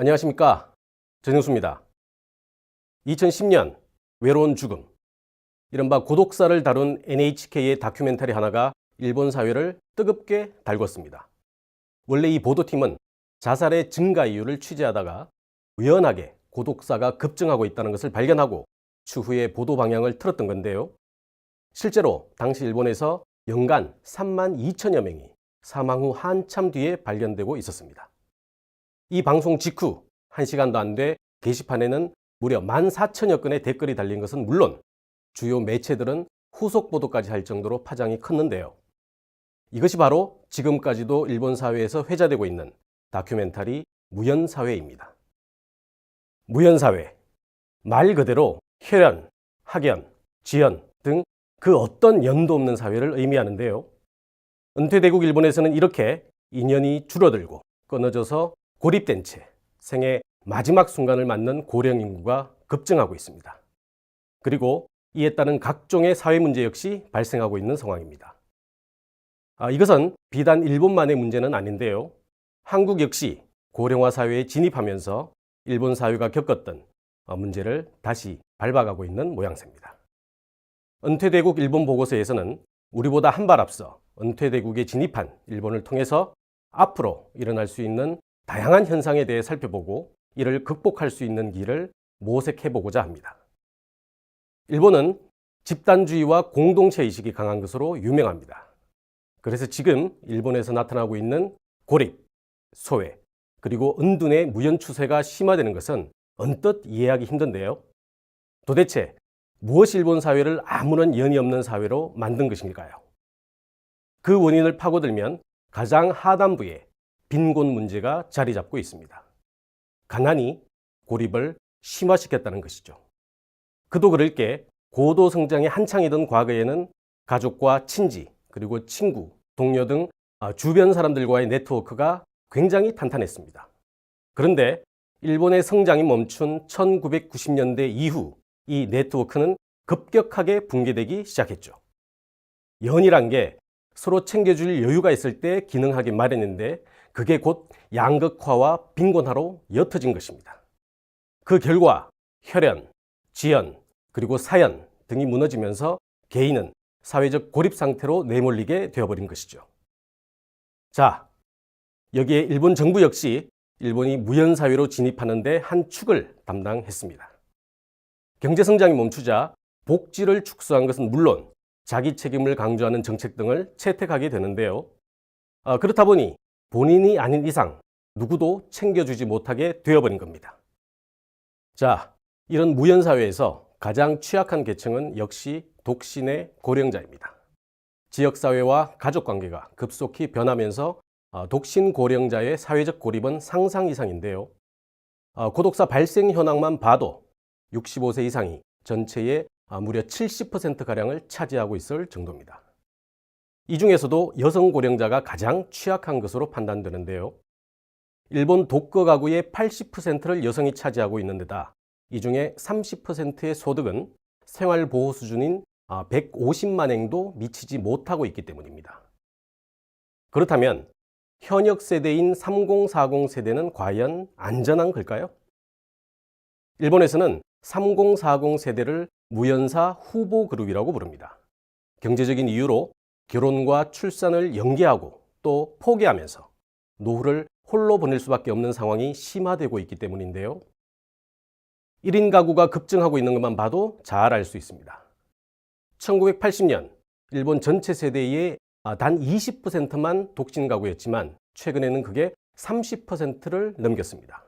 안녕하십니까. 전영수입니다. 2010년 외로운 죽음, 이른바 고독사를 다룬 NHK의 다큐멘터리 하나가 일본 사회를 뜨겁게 달궜습니다. 원래 이 보도팀은 자살의 증가 이유를 취재하다가 우연하게 고독사가 급증하고 있다는 것을 발견하고 추후에 보도 방향을 틀었던 건데요. 실제로 당시 일본에서 연간 3만 2천여 명이 사망 후 한참 뒤에 발견되고 있었습니다. 이 방송 직후 1시간도 안 돼 게시판에는 무려 1만 4천여 건의 댓글이 달린 것은 물론 주요 매체들은 후속 보도까지 할 정도로 파장이 컸는데요. 이것이 바로 지금까지도 일본 사회에서 회자되고 있는 다큐멘터리 무연사회입니다. 무연사회. 말 그대로 혈연, 학연, 지연 등 그 어떤 연도 없는 사회를 의미하는데요. 은퇴대국 일본에서는 이렇게 인연이 줄어들고 끊어져서 고립된 채 생애 마지막 순간을 맞는 고령 인구가 급증하고 있습니다. 그리고 이에 따른 각종의 사회 문제 역시 발생하고 있는 상황입니다. 아, 이것은 비단 일본만의 문제는 아닌데요. 한국 역시 고령화 사회에 진입하면서 일본 사회가 겪었던 어, 문제를 다시 밟아가고 있는 모양새입니다. 은퇴대국 일본 보고서에서는 우리보다 한 발 앞서 은퇴대국에 진입한 일본을 통해서 앞으로 일어날 수 있는 다양한 현상에 대해 살펴보고 이를 극복할 수 있는 길을 모색해 보고자 합니다. 일본은 집단주의와 공동체 의식이 강한 것으로 유명합니다. 그래서 지금 일본에서 나타나고 있는 고립, 소외, 그리고 은둔의 무연 추세가 심화되는 것은 언뜻 이해하기 힘든데요. 도대체 무엇이 일본 사회를 아무런 연이 없는 사회로 만든 것일까요? 그 원인을 파고들면 가장 하단부에 빈곤 문제가 자리 잡고 있습니다. 가난이 고립을 심화시켰다는 것이죠. 그도 그럴 게 고도 성장이 한창이던 과거에는 가족과 친지, 그리고 친구, 동료 등 아, 주변 사람들과의 네트워크가 굉장히 탄탄했습니다. 그런데 일본의 성장이 멈춘 1990년대 이후 이 네트워크는 급격하게 붕괴되기 시작했죠. 연이란 게 서로 챙겨줄 여유가 있을 때 기능하기 마련인데 그게 곧 양극화와 빈곤화로 옅어진 것입니다. 그 결과 혈연, 지연, 그리고 사연 등이 무너지면서 개인은 사회적 고립 상태로 내몰리게 되어버린 것이죠. 자, 여기에 일본 정부 역시 일본이 무연사회로 진입하는데 한 축을 담당했습니다. 경제성장이 멈추자 복지를 축소한 것은 물론 자기 책임을 강조하는 정책 등을 채택하게 되는데요. 아, 그렇다 보니 본인이 아닌 이상 누구도 챙겨주지 못하게 되어버린 겁니다. 자, 이런 무연사회에서 가장 취약한 계층은 역시 독신의 고령자입니다. 지역사회와 가족관계가 급속히 변하면서 아, 독신 고령자의 사회적 고립은 상상 이상인데요. 아, 고독사 발생 현황만 봐도 65세 이상이 전체의 아, 무려 70%가량을 차지하고 있을 정도입니다. 이 중에서도 여성 고령자가 가장 취약한 것으로 판단되는데요. 일본 독거 가구의 80%를 여성이 차지하고 있는 데다 이 중에 30%의 소득은 생활보호 수준인 150만 행도 미치지 못하고 있기 때문입니다. 그렇다면 현역 세대인 3040 세대는 과연 안전한 걸까요? 일본에서는 3040 세대를 무연사 후보 그룹이라고 부릅니다. 경제적인 이유로 결혼과 출산을 연기하고 또 포기하면서 노후를 홀로 보낼 수밖에 없는 상황이 심화되고 있기 때문인데요. 1인 가구가 급증하고 있는 것만 봐도 잘 알 수 있습니다. 1980년 일본 전체 세대의 단 20%만 독신 가구였지만 최근에는 그게 30%를 넘겼습니다.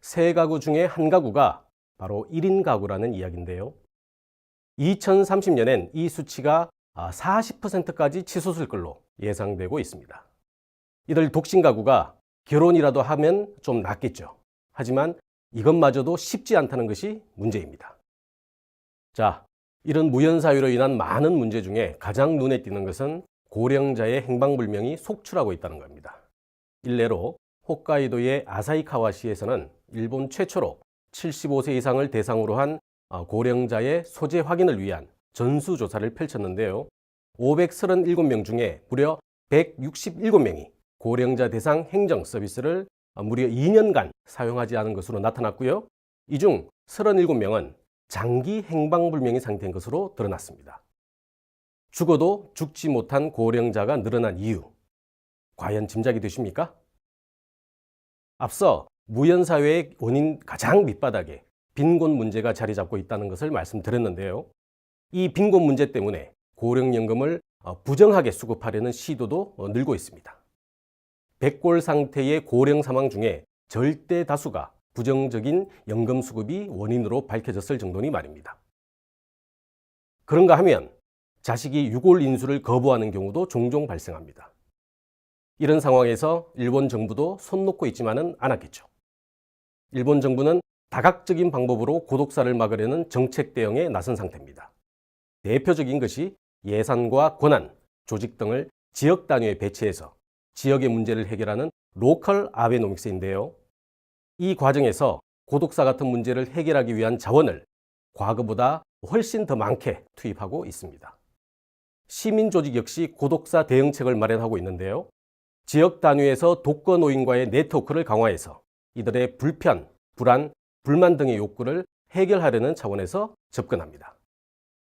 세 가구 중에 한 가구가 바로 1인 가구라는 이야기인데요. 2030년엔 이 수치가 40%까지 치솟을 걸로 예상되고 있습니다. 이들 독신 가구가 결혼이라도 하면 좀 낫겠죠. 하지만 이것마저도 쉽지 않다는 것이 문제입니다. 자, 이런 무연사유로 인한 많은 문제 중에 가장 눈에 띄는 것은 고령자의 행방불명이 속출하고 있다는 겁니다. 일례로 홋카이도의 아사히카와시에서는 일본 최초로 75세 이상을 대상으로 한 고령자의 소재 확인을 위한 전수조사를 펼쳤는데요. 537명 중에 무려 167명이 고령자 대상 행정 서비스를 무려 2년간 사용하지 않은 것으로 나타났고요. 이 중 37명은 장기 행방불명의 상태인 것으로 드러났습니다. 죽어도 죽지 못한 고령자가 늘어난 이유, 과연 짐작이 되십니까? 앞서 무연사회의 원인 가장 밑바닥에 빈곤 문제가 자리 잡고 있다는 것을 말씀드렸는데요. 이 빈곤 문제 때문에 고령연금을 어, 부정하게 수급하려는 시도도 어, 늘고 있습니다. 백골 상태의 고령 사망 중에 절대 다수가 부정적인 연금 수급이 원인으로 밝혀졌을 정도니 말입니다. 그런가 하면 자식이 유골 인수를 거부하는 경우도 종종 발생합니다. 이런 상황에서 일본 정부도 손 놓고 있지만은 않았겠죠. 일본 정부는 다각적인 방법으로 고독사를 막으려는 정책 대응에 나선 상태입니다. 대표적인 것이 예산과 권한, 조직 등을 지역 단위에 배치해서 지역의 문제를 해결하는 로컬 아베노믹스인데요. 이 과정에서 고독사 같은 문제를 해결하기 위한 자원을 과거보다 훨씬 더 많게 투입하고 있습니다. 시민 조직 역시 고독사 대응책을 마련하고 있는데요. 지역 단위에서 독거 노인과의 네트워크를 강화해서 이들의 불편, 불안, 불만 등의 욕구를 해결하려는 차원에서 접근합니다.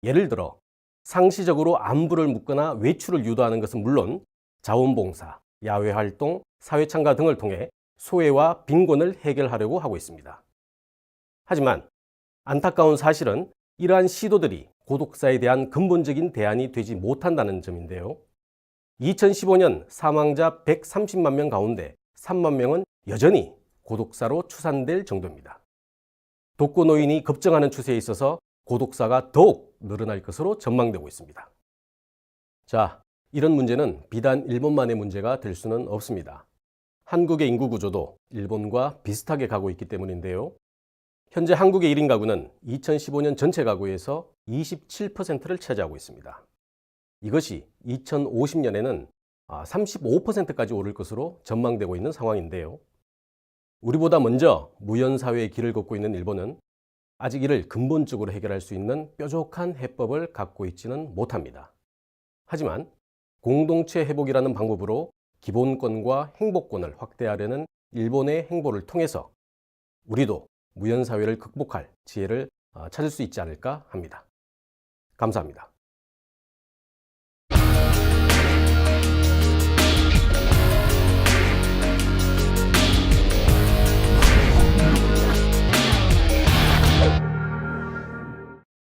예를 들어 상시적으로 안부를 묻거나 외출을 유도하는 것은 물론 자원봉사, 야외 활동, 사회 참가 등을 통해 소외와 빈곤을 해결하려고 하고 있습니다. 하지만 안타까운 사실은 이러한 시도들이 고독사에 대한 근본적인 대안이 되지 못한다는 점인데요. 2015년 사망자 130만 명 가운데 3만 명은 여전히 고독사로 추산될 정도입니다. 독거 노인이 급증하는 추세에 있어서 고독사가 더욱 늘어날 것으로 전망되고 있습니다. 자, 이런 문제는 비단 일본만의 문제가 될 수는 없습니다. 한국의 인구 구조도 일본과 비슷하게 가고 있기 때문인데요. 현재 한국의 1인 가구는 2015년 전체 가구에서 27%를 차지하고 있습니다. 이것이 2050년에는 35%까지 오를 것으로 전망되고 있는 상황인데요. 우리보다 먼저 무연사회의 길을 걷고 있는 일본은 아직 이를 근본적으로 해결할 수 있는 뾰족한 해법을 갖고 있지는 못합니다. 하지만 공동체 회복이라는 방법으로 기본권과 행복권을 확대하려는 일본의 행보를 통해서 우리도 무연사회를 극복할 지혜를 어, 찾을 수 있지 않을까 합니다. 감사합니다.